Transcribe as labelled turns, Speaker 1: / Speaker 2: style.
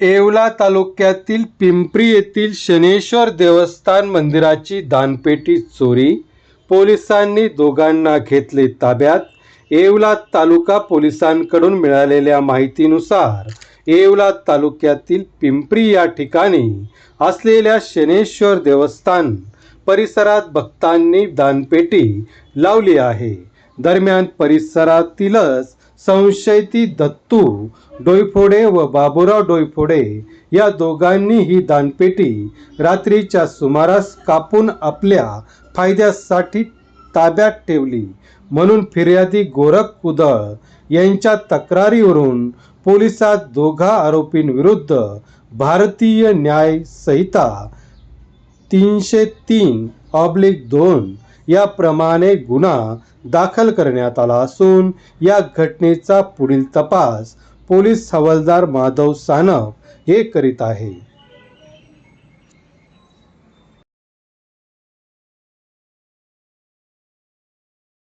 Speaker 1: येवला तालुक्यातील पिंपरी येथील शनेश्वर देवस्थान मंदिराची दानपेटी चोरी. पोलिसांनी दोघांना घेतले ताब्यात. येवला तालुका पोलिसांकडून मिळालेल्या माहितीनुसार येवला तालुक्यातील पिंपरी या ठिकाणी असलेल्या शनेश्वर देवस्थान परिसरात भक्तांनी दानपेटी लावली आहे. दरम्यान परिसरातीलच संशयिती दत्तू डोईफोडे व बाबुराव डोईफोडे या दोघांनी ही दानपेटी रात्रीच्या सुमारास कापून आपल्या फायद्यासाठी ताब्यात ठेवली. म्हणून फिर्यादी गोरख कुदळ यांच्या तक्रारीवरून पोलिसात दोघा आरोपींविरुद्ध भारतीय न्याय संहिता तीनशे तीन ऑब्लिक दोन याप्रमाणे गुन्हा दाखल करण्यात आला असून या घटनेचा पुढील तपास पोलीस हवालदार माधव सानप हे करीत आहे.